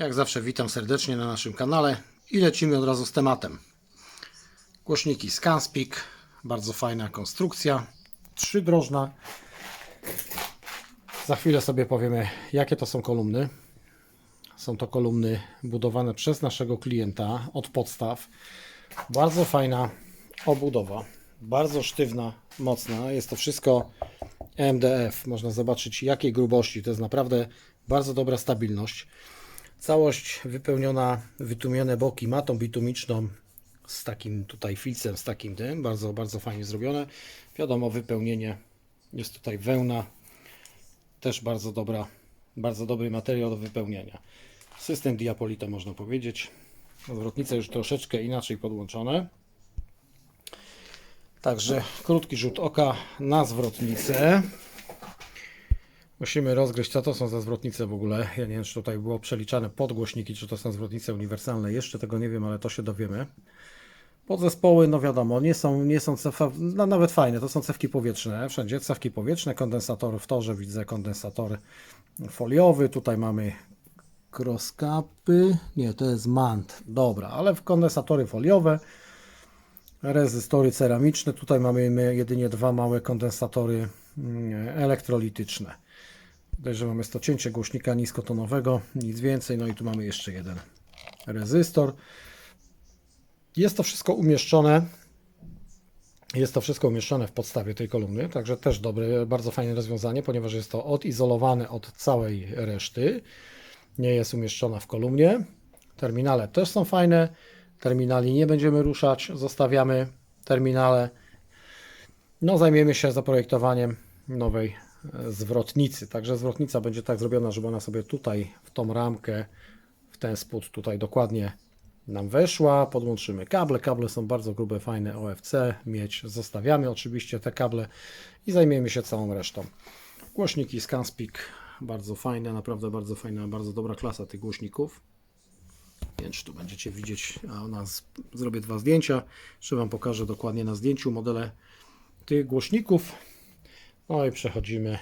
Jak zawsze witam serdecznie na naszym kanale i lecimy od razu z tematem. Głośniki Scanspeak, bardzo fajna konstrukcja, trzydrożna. Za chwilę sobie powiemy, jakie to są kolumny. Są to kolumny budowane przez naszego klienta od podstaw. Bardzo fajna obudowa, bardzo sztywna, mocna. Jest to wszystko MDF. Można zobaczyć jakiej grubości. To jest naprawdę bardzo dobra stabilność. Całość wypełniona, wytłumione boki matą bitumiczną z takim tutaj filcem, z takim tym. Bardzo, bardzo fajnie zrobione. Wiadomo, wypełnienie jest tutaj wełna. Też bardzo dobra, bardzo dobry materiał do wypełniania. System Diapolito można powiedzieć. Zwrotnice już troszeczkę inaczej podłączone. Także krótki rzut oka na zwrotnicę. Musimy rozgryźć, co to są za zwrotnice w ogóle. Ja nie wiem, czy tutaj było przeliczane podgłośniki, czy to są zwrotnice uniwersalne. Jeszcze tego nie wiem, ale to się dowiemy. Podzespoły, no wiadomo, nie są, nie są cefa, no nawet fajne, to są cewki powietrzne, wszędzie cewki powietrzne, kondensatory w torze, widzę kondensator foliowy, tutaj mamy crosscapy, nie, to jest mant, dobra, ale w kondensatory foliowe, rezystory ceramiczne, tutaj mamy jedynie dwa małe kondensatory mm, elektrolityczne. Podejrzewam, jest to cięcie głośnika niskotonowego, nic więcej, no i tu mamy jeszcze jeden rezystor. Jest to wszystko umieszczone. Jest to wszystko umieszczone w podstawie tej kolumny, także też dobre, bardzo fajne rozwiązanie, ponieważ jest to odizolowane od całej reszty. Nie jest umieszczona w kolumnie. Terminale też są fajne. Terminali nie będziemy ruszać, zostawiamy terminale. No, zajmiemy się zaprojektowaniem nowej zwrotnicy. Także zwrotnica będzie tak zrobiona, żeby ona sobie tutaj w tą ramkę, w ten spód tutaj dokładnie nam weszła, podłączymy kable. Kable są bardzo grube, fajne OFC, mieć zostawiamy oczywiście te kable i zajmiemy się całą resztą. Głośniki Scanspeak, bardzo fajne, naprawdę bardzo fajna, bardzo dobra klasa tych głośników. Więc tu będziecie widzieć, a nas zrobię dwa zdjęcia, jeszcze Wam pokażę dokładnie na zdjęciu modele tych głośników. No i przechodzimy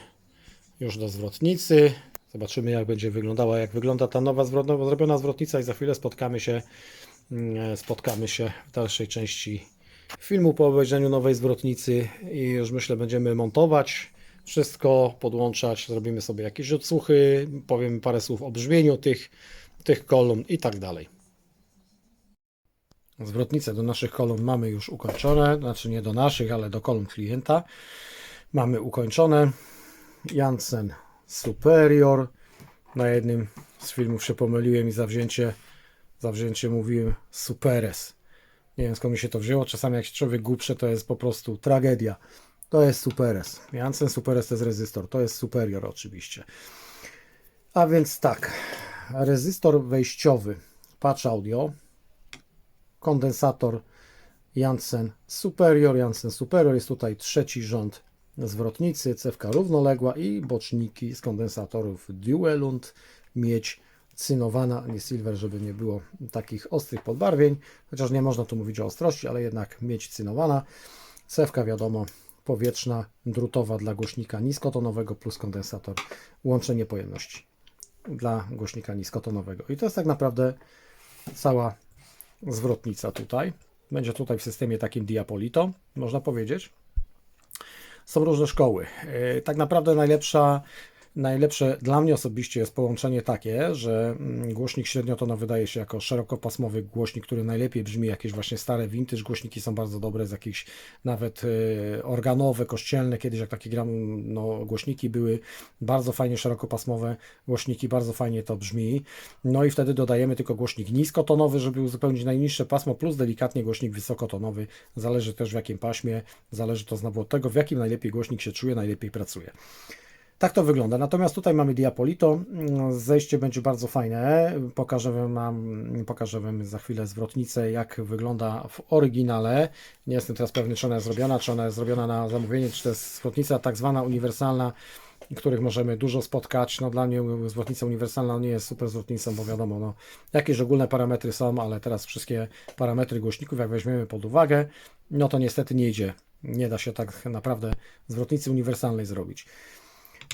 już do zwrotnicy. Zobaczymy jak będzie wyglądała, jak wygląda ta nowa zrobiona zwrotnica i za chwilę spotkamy się, mm, spotkamy się w dalszej części filmu po obejrzeniu nowej zwrotnicy i już myślę będziemy montować wszystko, podłączać, zrobimy sobie jakieś odsłuchy, powiem parę słów o brzmieniu tych, tych kolumn i tak dalej. Zwrotnice do naszych kolumn mamy już ukończone, znaczy nie do naszych, ale do kolumn klienta. Mamy ukończone. Janssen Superior. Na jednym z filmów się pomyliłem i zawzięcie, zawzięcie mówiłem Superes. Nie wiem skąd mi się to wzięło. Czasami jak się człowiek głupsze, to jest po prostu tragedia. To jest Superes. Janssen Superes to jest rezystor. To jest Superior oczywiście. A więc tak. Rezystor wejściowy. Patch audio. Kondensator Janssen Superior. Janssen Superior jest tutaj trzeci rząd zwrotnicy, cewka równoległa i boczniki z kondensatorów Duelund, miedź cynowana, nie silver, żeby nie było takich ostrych podbarwień, chociaż nie można tu mówić o ostrości, ale jednak miedź cynowana. Cewka wiadomo powietrzna, drutowa dla głośnika niskotonowego plus kondensator, łączenie pojemności dla głośnika niskotonowego. I to jest tak naprawdę cała zwrotnica tutaj. Będzie tutaj w systemie takim Diapolito, można powiedzieć są różne szkoły. Yy, Tak naprawdę najlepsza, najlepsze dla mnie osobiście jest połączenie takie, że mm, głośnik średniotonowy wydaje się jako szerokopasmowy głośnik, który najlepiej brzmi. Jakieś właśnie stare vintage głośniki są bardzo dobre, z jakichś nawet yy, organowe, kościelne. Kiedyś jak takie gram, no, głośniki były bardzo fajnie szerokopasmowe głośniki, bardzo fajnie to brzmi. No i wtedy dodajemy tylko głośnik niskotonowy, żeby uzupełnić najniższe pasmo, plus delikatnie głośnik wysokotonowy. Zależy też w jakim paśmie, zależy to znowu od tego, w jakim najlepiej głośnik się czuje, najlepiej pracuje. Tak to wygląda. Natomiast tutaj mamy Diapolito. Zejście będzie bardzo fajne. Pokażę Wam, pokażę wam za chwilę zwrotnicę, jak wygląda w oryginale. Nie jestem teraz pewny, czy ona jest zrobiona, czy ona jest zrobiona na zamówienie, czy to jest zwrotnica tak zwana uniwersalna, których możemy dużo spotkać. No dla mnie zwrotnica uniwersalna nie jest super zwrotnicą, bo wiadomo, no, jakieś ogólne parametry są, ale teraz wszystkie parametry głośników, jak weźmiemy pod uwagę, no to niestety nie idzie. Nie da się tak naprawdę zwrotnicy uniwersalnej zrobić.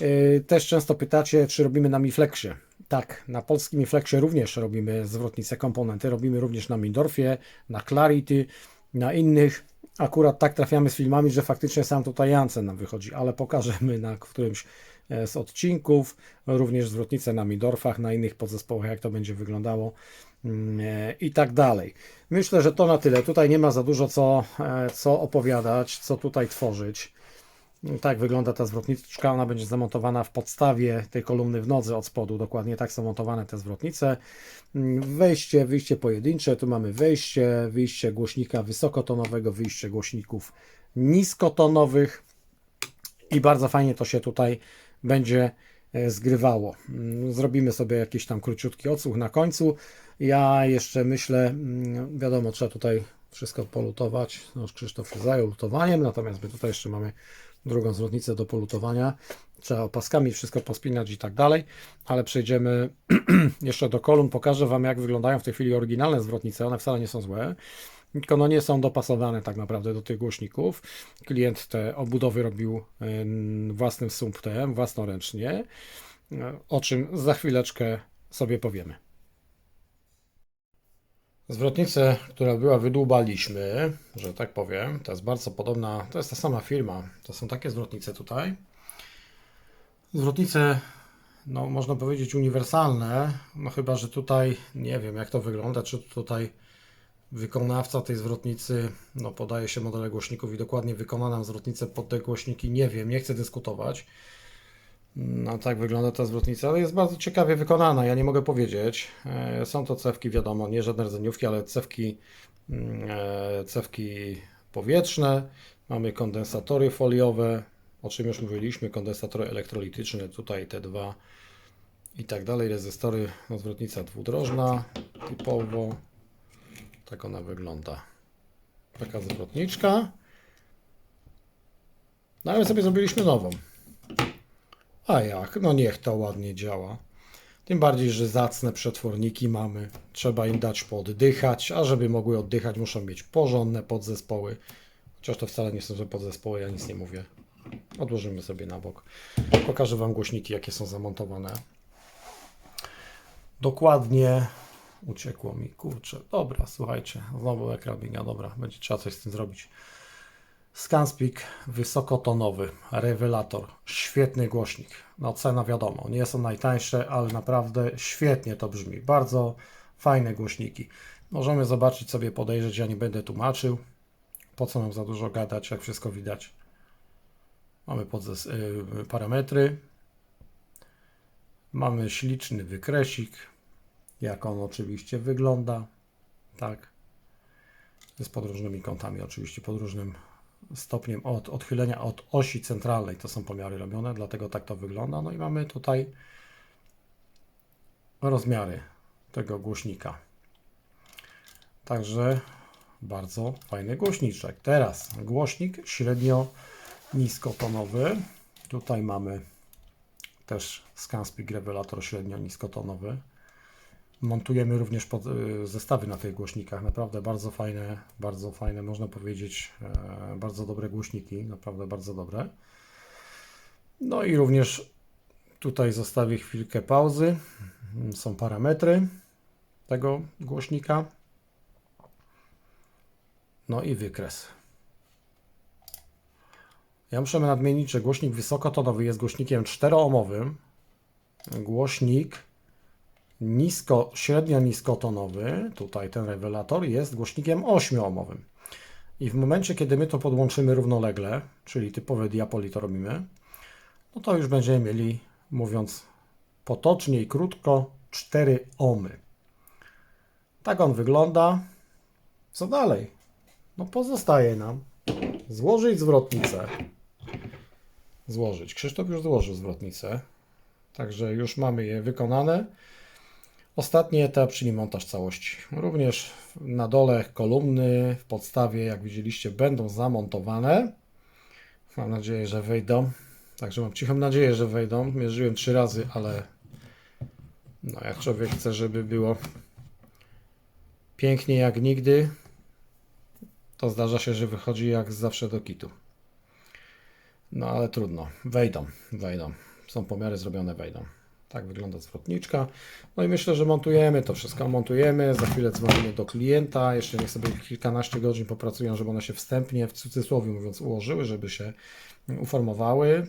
Yy, Też często pytacie, czy robimy na Miflexie. Tak, na polskim Miflexie również robimy zwrotnice komponenty. Robimy również na Mindorfie, na Clarity, na innych. Akurat tak trafiamy z filmami, że faktycznie sam tutaj Jansen nam wychodzi, ale pokażemy na którymś e, z odcinków. Również zwrotnice na Mindorfach, na innych podzespołach, jak to będzie wyglądało mm, e, i tak dalej. Myślę, że to na tyle. Tutaj nie ma za dużo co, e, co opowiadać, co tutaj tworzyć. Tak wygląda ta zwrotniczka. Ona będzie zamontowana w podstawie tej kolumny w nodze od spodu. Dokładnie tak są montowane te zwrotnice. Mm, Wejście, wyjście pojedyncze. Tu mamy wejście, wyjście głośnika wysokotonowego, wyjście głośników niskotonowych. I bardzo fajnie to się tutaj będzie e, zgrywało. Mm, Zrobimy sobie jakiś tam króciutki odsłuch na końcu. Ja jeszcze myślę, mm, wiadomo, trzeba tutaj wszystko polutować. No, Krzysztof zajął lutowaniem, natomiast my tutaj jeszcze mamy drugą zwrotnicę do polutowania. Trzeba opaskami wszystko pospinać i tak dalej, ale przejdziemy jeszcze do kolumn. Pokażę Wam, jak wyglądają w tej chwili oryginalne zwrotnice. One wcale nie są złe, tylko no nie są dopasowane tak naprawdę do tych głośników. Klient te obudowy robił własnym sumptem, własnoręcznie, e, o czym za chwileczkę sobie powiemy. Zwrotnicę, która była, wydłubaliśmy, że tak powiem. To jest bardzo podobna, to jest ta sama firma. To są takie zwrotnice tutaj. Zwrotnice, no można powiedzieć uniwersalne, no chyba, że tutaj nie wiem jak to wygląda, czy tutaj wykonawca tej zwrotnicy, no podaje się modele głośników i dokładnie wykona nam zwrotnicę pod te głośniki, nie wiem, nie chcę dyskutować. No tak wygląda ta zwrotnica, ale jest bardzo ciekawie wykonana, ja nie mogę powiedzieć. E, Są to cewki, wiadomo, nie żadne rdzeniówki, ale cewki, mm, e, cewki powietrzne. Mamy kondensatory foliowe, o czym już mówiliśmy, kondensatory elektrolityczne, tutaj te dwa i tak dalej. Rezystory, no, zwrotnica dwudrożna, typowo. Tak ona wygląda. Taka zwrotniczka. No ale sobie zrobiliśmy nową. A jak? No niech to ładnie działa. Tym bardziej, że zacne przetworniki mamy. Trzeba im dać pooddychać, a żeby mogły oddychać, muszą mieć porządne podzespoły. Chociaż to wcale nie są że podzespoły, ja nic nie mówię. Odłożymy sobie na bok. Pokażę Wam głośniki, jakie są zamontowane. Dokładnie uciekło mi, kurczę. Dobra, słuchajcie, znowu ekran dobra, będzie trzeba coś z tym zrobić. Scanspeak wysokotonowy, rewelator, świetny głośnik. No cena wiadomo, nie są najtańsze, ale naprawdę świetnie to brzmi. Bardzo fajne głośniki. Możemy zobaczyć sobie, podejrzeć, ja nie będę tłumaczył. Po co nam za dużo gadać, jak wszystko widać. Mamy podzes- y, parametry. Mamy śliczny wykresik, jak on oczywiście wygląda. Tak. Z podróżnymi kątami, oczywiście pod różnym stopniem od odchylenia od osi centralnej. To są pomiary robione, dlatego tak to wygląda. No i mamy tutaj rozmiary tego głośnika. Także bardzo fajny głośniczek. Teraz głośnik średnio niskotonowy. Tutaj mamy też Scanspeak rewelator średnio niskotonowy. Montujemy również pod, y, zestawy na tych głośnikach. Naprawdę bardzo fajne, bardzo fajne, można powiedzieć, e, bardzo dobre głośniki. Naprawdę bardzo dobre. No i również tutaj zostawię chwilkę pauzy. Są parametry tego głośnika. No i wykres. Ja muszę nadmienić, że głośnik wysokotonowy jest głośnikiem 4-ohmowym. Głośnik nisko, średnio niskotonowy, tutaj ten rewelator, jest głośnikiem 8-ohmowym. I w momencie, kiedy my to podłączymy równolegle, czyli typowe diapoli to robimy, no to już będziemy mieli, mówiąc potocznie i krótko, 4 ohmy. Tak on wygląda. Co dalej? No pozostaje nam złożyć zwrotnicę. Złożyć. Krzysztof już złożył zwrotnicę. Także już mamy je wykonane. Ostatni etap, czyli montaż całości. Również na dole kolumny w podstawie, jak widzieliście, będą zamontowane. Mam nadzieję, że wejdą. Także mam cichą nadzieję, że wejdą. Mierzyłem trzy razy, ale no jak człowiek chce, żeby było pięknie jak nigdy, to zdarza się, że wychodzi jak zawsze do kitu. No ale trudno. Wejdą, wejdą. są pomiary zrobione, wejdą. Tak wygląda zwrotniczka. No i myślę, że montujemy to wszystko. Montujemy, za chwilę dzwonimy do klienta. Jeszcze niech sobie kilkanaście godzin popracują, żeby one się wstępnie, w cudzysłowie mówiąc, ułożyły, żeby się uformowały.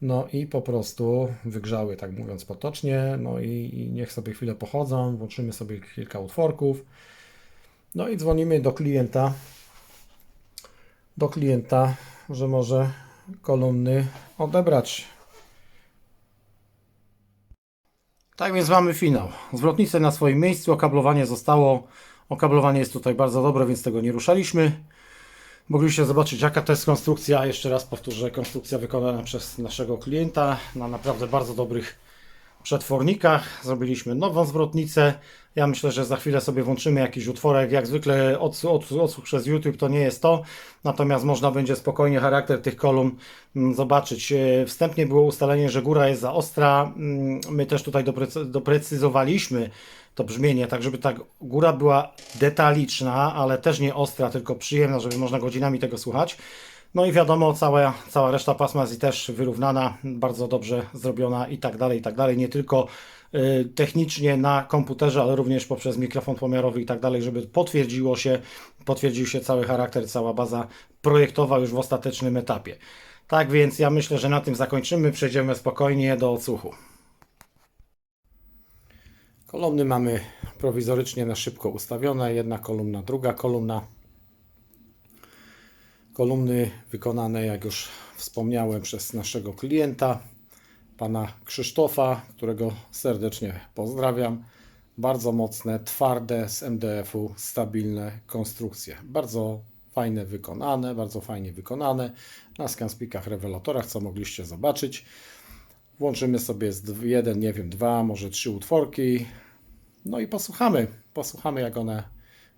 No i po prostu wygrzały, tak mówiąc potocznie. No i, i niech sobie chwilę pochodzą, włączymy sobie kilka utworków. No i dzwonimy do klienta, do klienta, że może kolumny odebrać. Tak więc mamy finał. Zwrotnice na swoim miejscu, okablowanie zostało. Okablowanie jest tutaj bardzo dobre, więc tego nie ruszaliśmy. Mogliście zobaczyć jaka to jest konstrukcja. Jeszcze raz powtórzę, konstrukcja wykonana przez naszego klienta na naprawdę bardzo dobrych przetwornikach. Zrobiliśmy nową zwrotnicę. Ja myślę, że za chwilę sobie włączymy jakiś utworek. Jak zwykle odsłuch, odsłuch przez YouTube to nie jest to. Natomiast można będzie spokojnie charakter tych kolumn mm, zobaczyć. E, Wstępnie było ustalenie, że góra jest za ostra. Mm, My też tutaj doprecy- doprecyzowaliśmy to brzmienie, tak żeby ta góra była detaliczna, ale też nie ostra, tylko przyjemna, żeby można godzinami tego słuchać. No i wiadomo, cała, cała reszta pasma jest też wyrównana, bardzo dobrze zrobiona i tak dalej, i tak dalej. Nie tylko y, technicznie na komputerze, ale również poprzez mikrofon pomiarowy i tak dalej, żeby potwierdziło się, potwierdził się cały charakter, cała baza projektowa już w ostatecznym etapie. Tak więc ja myślę, że na tym zakończymy, przejdziemy spokojnie do odsłuchu. Kolumny mamy prowizorycznie na szybko ustawione, jedna kolumna, druga kolumna. Kolumny wykonane, jak już wspomniałem, przez naszego klienta, pana Krzysztofa, którego serdecznie pozdrawiam. Bardzo mocne, twarde z MDF-u, stabilne konstrukcje. Bardzo fajne wykonane, bardzo fajnie wykonane na Scanspikach rewelatorach, co mogliście zobaczyć. Włączymy sobie z jeden, nie wiem, dwa, może trzy utworki. No i posłuchamy. Posłuchamy, jak one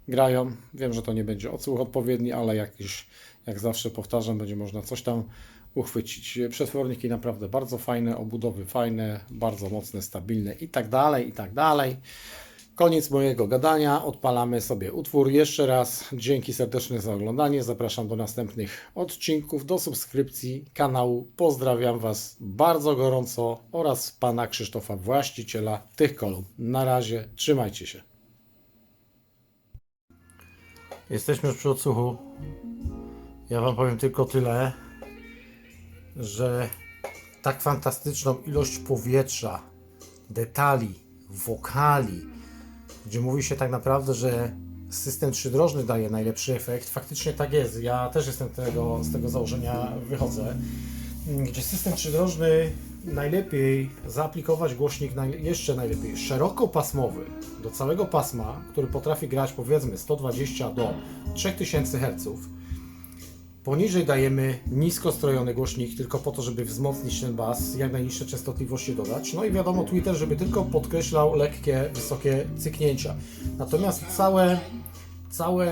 grają. Wiem, że to nie będzie odsłuch odpowiedni, ale jakiś, jak zawsze powtarzam, będzie można coś tam uchwycić. Przetworniki naprawdę bardzo fajne, obudowy fajne, bardzo mocne, stabilne i tak dalej, i tak dalej. Koniec mojego gadania. Odpalamy sobie utwór. Jeszcze raz dzięki serdeczne za oglądanie. Zapraszam do następnych odcinków, do subskrypcji kanału. Pozdrawiam Was bardzo gorąco oraz pana Krzysztofa, właściciela tych kolumn. Na razie, trzymajcie się. Jesteśmy już przy odsłuchu. Ja Wam powiem tylko tyle, że tak fantastyczną ilość powietrza, detali, wokali, gdzie mówi się tak naprawdę, że system trzydrożny daje najlepszy efekt. Faktycznie tak jest. Ja też jestem tego, z tego założenia wychodzę. Gdzie system trzydrożny najlepiej zaaplikować głośnik naj, jeszcze najlepiej szerokopasmowy do całego pasma, który potrafi grać powiedzmy 120 do 3000 Hz. Poniżej dajemy nisko strojony głośnik, tylko po to, żeby wzmocnić ten bas, jak najniższe częstotliwości dodać. No i wiadomo, Twitter, żeby tylko podkreślał lekkie, wysokie cyknięcia. Natomiast całe, całe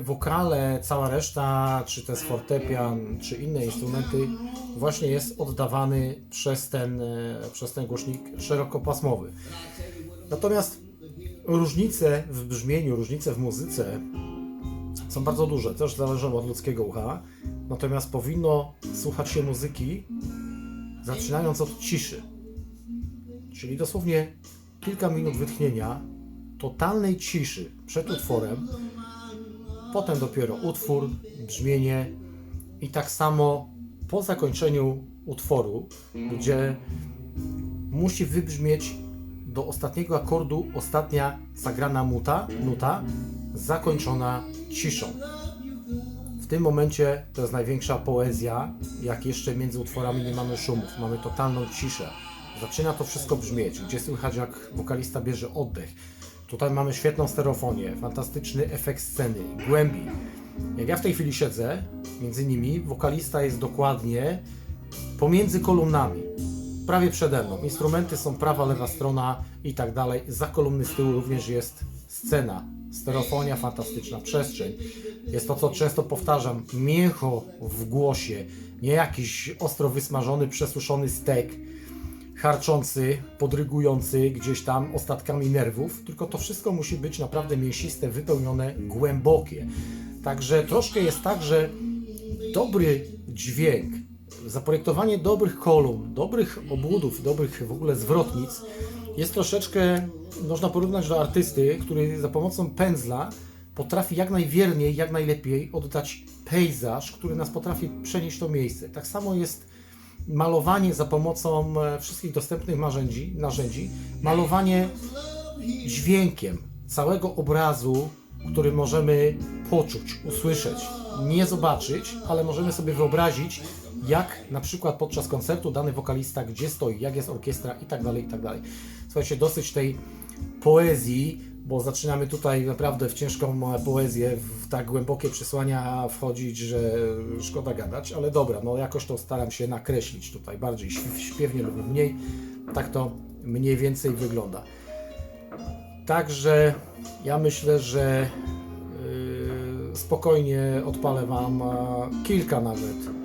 wokale, cała reszta, czy to jest fortepian, czy inne instrumenty, właśnie jest oddawany przez ten, e, przez ten głośnik szerokopasmowy. Natomiast różnice w brzmieniu, różnice w muzyce są bardzo duże, też zależą od ludzkiego ucha. Natomiast powinno słuchać się muzyki zaczynając od ciszy. Czyli dosłownie kilka minut wytchnienia, totalnej ciszy przed utworem, potem dopiero utwór, brzmienie i tak samo po zakończeniu utworu, gdzie musi wybrzmieć do ostatniego akordu ostatnia zagrana muta, nuta zakończona ciszą. W tym momencie to jest największa poezja, jak jeszcze między utworami nie mamy szumów, mamy totalną ciszę. Zaczyna to wszystko brzmieć, gdzie słychać jak wokalista bierze oddech. Tutaj mamy świetną stereofonię, fantastyczny efekt sceny, głębi. Jak ja w tej chwili siedzę, między nimi wokalista jest dokładnie pomiędzy kolumnami, prawie przede mną. Instrumenty są prawa, lewa strona i tak dalej. Za kolumny z tyłu również jest scena. Stereofonia fantastyczna, przestrzeń. Jest to, co często powtarzam, mięcho w głosie, nie jakiś ostro wysmażony, przesuszony stek, harczący, podrygujący gdzieś tam ostatkami nerwów, tylko to wszystko musi być naprawdę mięsiste, wypełnione, głębokie. Także troszkę jest tak, że dobry dźwięk zaprojektowanie dobrych kolumn, dobrych obwodów, dobrych w ogóle zwrotnic jest troszeczkę, można porównać do artysty, który za pomocą pędzla potrafi jak najwierniej, jak najlepiej oddać pejzaż, który nas potrafi przenieść to miejsce. Tak samo jest malowanie za pomocą e, wszystkich dostępnych narzędzi, narzędzi malowanie dźwiękiem całego obrazu, który możemy poczuć, usłyszeć, nie zobaczyć, ale możemy sobie wyobrazić, jak na przykład podczas koncertu dany wokalista gdzie stoi, jak jest orkiestra i tak dalej, i tak dalej. Słuchajcie, dosyć tej poezji, bo zaczynamy tutaj naprawdę w ciężką e, poezję, w tak głębokie przesłania wchodzić, że szkoda gadać, ale dobra, no jakoś to staram się nakreślić tutaj, bardziej śp- śpiewnie lub mniej, tak to mniej więcej wygląda. Także ja myślę, że yy, spokojnie odpalę Wam e, kilka nawet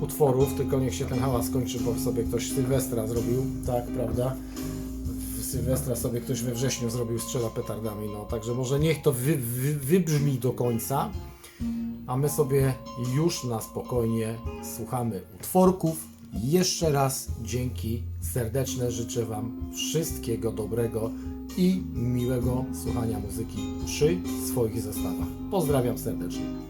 utworów, tylko niech się ten hałas skończy, bo sobie ktoś Sylwestra zrobił, tak, prawda? Sylwestra sobie ktoś we wrześniu zrobił strzela petardami, no także może niech to wy, wy, wybrzmi do końca, a my sobie już na spokojnie słuchamy utworków. Jeszcze raz dzięki serdeczne życzę Wam wszystkiego dobrego i miłego słuchania muzyki przy swoich zestawach. Pozdrawiam serdecznie.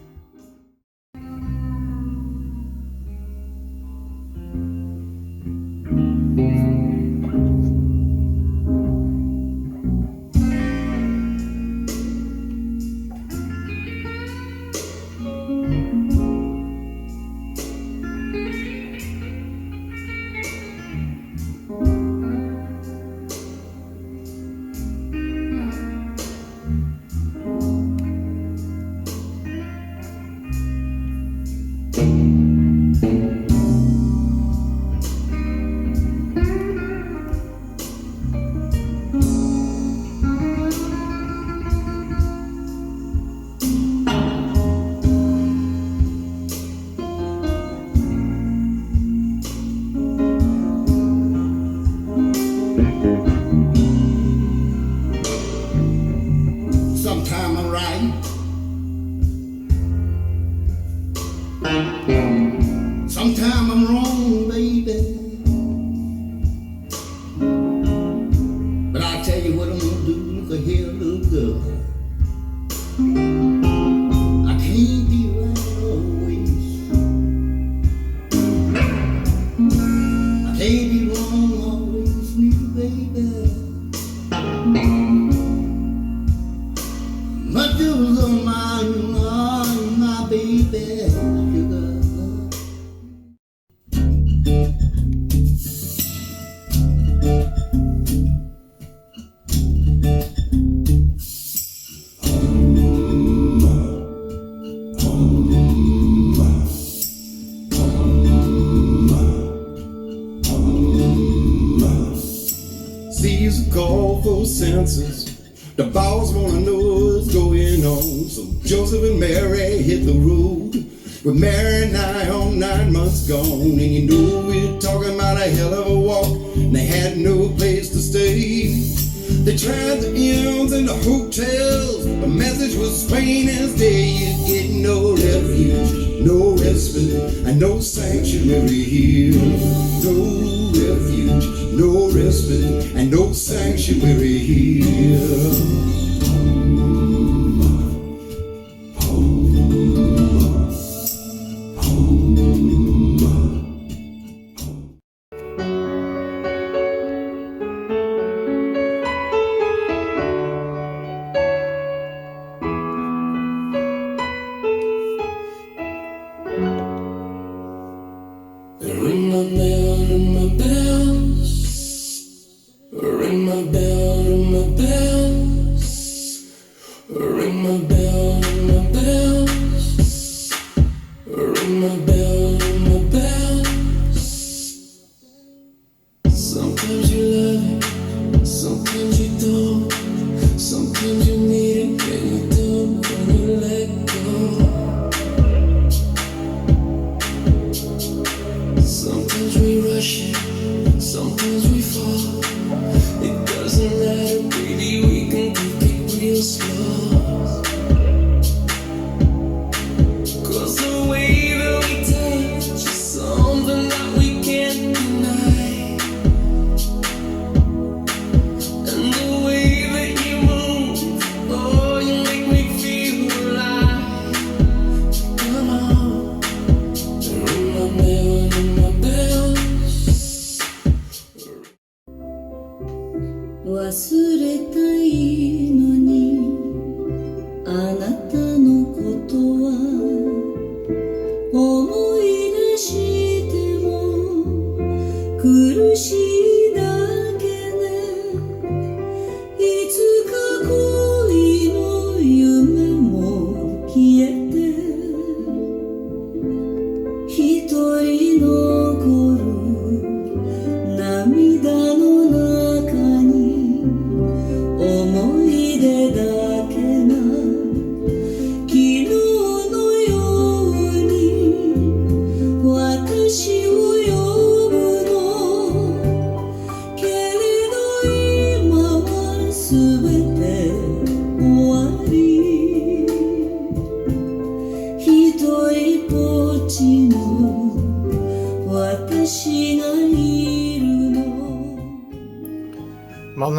Census. The boss wanna know what's going on. So Joseph and Mary hit the road. With Mary nigh on nine months gone. And you know we're talking about a hell of a walk. And they had no place to stay. They tried the inns and the hotels. The message was plain as day. You get no refuge, no respite, and no sanctuary here. No refuge, no respite, and no sanctuary here. 忘れたいの。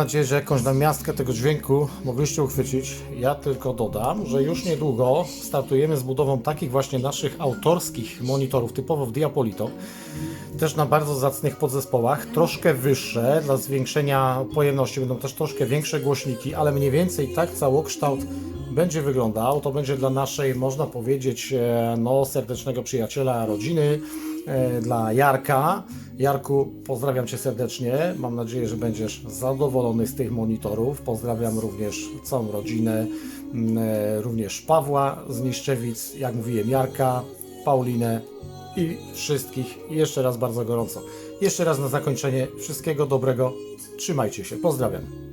Nadzieję, że jakąś namiastkę tego dźwięku mogliście uchwycić. Ja tylko dodam, że już niedługo startujemy z budową takich właśnie naszych autorskich monitorów, typowo w Diapolito. Też na bardzo zacnych podzespołach, troszkę wyższe, dla zwiększenia pojemności będą też troszkę większe głośniki, ale mniej więcej tak całokształt będzie wyglądał. To będzie dla naszej, można powiedzieć, e, no, serdecznego przyjaciela, rodziny, e, dla Jarka. Jarku, pozdrawiam Cię serdecznie. Mam nadzieję, że będziesz zadowolony z tych monitorów. Pozdrawiam również całą rodzinę, m, e, również Pawła z Niszczewic, jak mówiłem, Jarka, Paulinę i wszystkich. Jeszcze raz bardzo gorąco. Jeszcze raz na zakończenie wszystkiego dobrego. Trzymajcie się. Pozdrawiam.